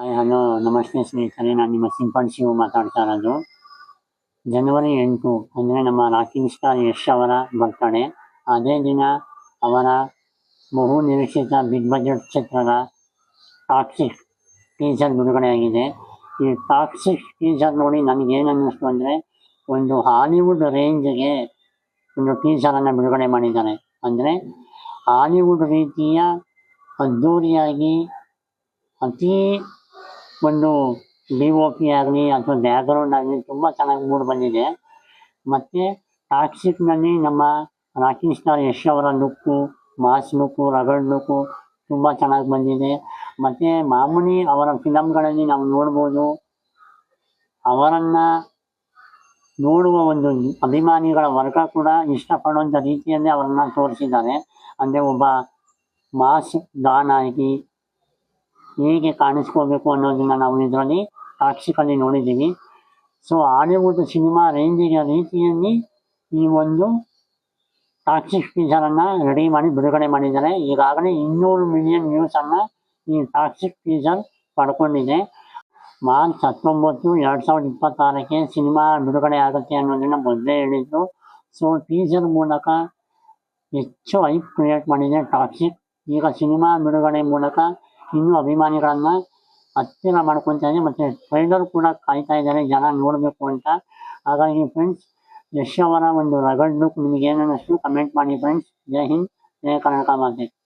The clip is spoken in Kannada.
ಹಾಯ್ ಹಲೋ ನಮಸ್ತೆ ಸ್ನೇಹಿತರೆ, ನಾನು ನಿಮ್ಮ ಶಿವು ಮಾತಾಡ್ತಾ ಇರೋದು ಜನವರಿ ಎಂಟು ಅಂದರೆ ನಮ್ಮ ರಾಕಿಂಗ್ ಸ್ಟಾರ್ ಯಶ್ ಅವರ ಬರ್ತಾಳೆ ಅದೇ ದಿನ ಅವರ ಬಹು ನಿರೀಕ್ಷಿತ ಬಿಗ್ ಬಜೆಟ್ ಚಿತ್ರದ ಟಾಕ್ಸಿಕ್ ಟೀಸರ್ ಬಿಡುಗಡೆಯಾಗಿದೆ. ಈ ಟಾಕ್ಸಿಕ್ ಟೀಸರ್ ನೋಡಿ ನನಗೇನು ಅನ್ನಿಸ್ತು ಅಂದರೆ ಒಂದು ಹಾಲಿವುಡ್ ರೇಂಜ್ಗೆ ಒಂದು ಟೀಸರನ್ನು ಬಿಡುಗಡೆ ಮಾಡಿದ್ದಾರೆ. ಅಂದರೆ ಹಾಲಿವುಡ್ ರೀತಿಯ ಅದ್ಧೂರಿಯಾಗಿ ಅತೀ ಒಂದು ಡಿ ಒ ಪಿ ಆಗಲಿ ಅಥವಾ ಬ್ಯಾಗ್ರೌಂಡ್ ಆಗಲಿ ತುಂಬ ಚೆನ್ನಾಗಿ ಮೂಡಿ ಬಂದಿದೆ. ಮತ್ತು ಟಾಕ್ಸಿಕ್ನಲ್ಲಿ ನಮ್ಮ ರಾಕಿಂಗ್ ಸ್ಟಾರ್ ಯಶ್ ಅವರ look mass look rugged look ತುಂಬ ಚೆನ್ನಾಗಿ ಬಂದಿದೆ. ಮತ್ತು ಮಾಮೂಲಿ ಅವರ ಫಿಲಮ್ಗಳಲ್ಲಿ ನಾವು ನೋಡ್ಬೋದು, ಅವರನ್ನು ನೋಡುವ ಒಂದು ಅಭಿಮಾನಿಗಳ ವರ್ಗ ಕೂಡ ಇಷ್ಟಪಡುವಂಥ ರೀತಿಯಲ್ಲಿ ಅವರನ್ನು ತೋರಿಸಿದ್ದಾರೆ. ಅಂದರೆ ಒಬ್ಬ ಮಾಸ್ ಡಾನ್ ಹೇಗೆ ಕಾಣಿಸ್ಕೋಬೇಕು ಅನ್ನೋದನ್ನು ನಾವು ಇದರಲ್ಲಿ ಟಾಕ್ಸಿಕಲ್ಲಿ ನೋಡಿದ್ದೀವಿ. ಸೊ ಹಾಲಿವುಡ್ ಸಿನಿಮಾ ರೇಂಜಿನ ರೀತಿಯಲ್ಲಿ ಈ ಒಂದು ಟಾಕ್ಸಿಕ್ ಟೀಸರನ್ನು ರೆಡಿ ಮಾಡಿ ಬಿಡುಗಡೆ ಮಾಡಿದ್ದಾರೆ. ಈಗಾಗಲೇ ಇನ್ನೂರು ಮಿಲಿಯನ್ ವ್ಯೂಸನ್ನು ಈ ಟಾಕ್ಸಿಕ್ ಟೀಸರ್ ಪಡ್ಕೊಂಡಿದೆ. ಮಾರ್ಚ್ ಹತ್ತೊಂಬತ್ತು, ಎರಡು ಸಾವಿರದ ಇಪ್ಪತ್ತಾರಕ್ಕೆ ಸಿನಿಮಾ ಬಿಡುಗಡೆ ಆಗುತ್ತೆ ಅನ್ನೋದನ್ನು ಮೊದಲೇ ಹೇಳಿದ್ರು. ಸೊ ಟೀಸರ್ ಮೂಲಕ ಹೆಚ್ಚು ಹೈಪ್ ಕ್ರಿಯೇಟ್ ಮಾಡಿದೆ ಟಾಕ್ಸಿಕ್ ಈಗ ಸಿನಿಮಾ ಬಿಡುಗಡೆ ಮೂಲಕ ಇನ್ನೂ ಅಭಿಮಾನಿಗಳನ್ನ ಹತ್ತಿರ ಮಾಡ್ಕೊಂತಾನೆ ಮತ್ತೆ ಟ್ರೈಲರ್ ಕೂಡ ಕಾಯ್ತಾ ಇದ್ದಾರೆ. ಜನ ನೋಡಬೇಕು ಅಂತ. ಹಾಗಾಗಿ ಫ್ರೆಂಡ್ಸ್ ಯಶ್ ಅವರ ಒಂದು ರಗಡ್ ಲುಕ್ ನಿಮಗೆ ಅನ್ನಿಸ್ತು ಕಮೆಂಟ್ ಮಾಡಿ ಫ್ರೆಂಡ್ಸ್ ಜೈ ಹಿಂದ್ ಜಯ ಕರ್ನಾಟಕ ಮಾತೆ.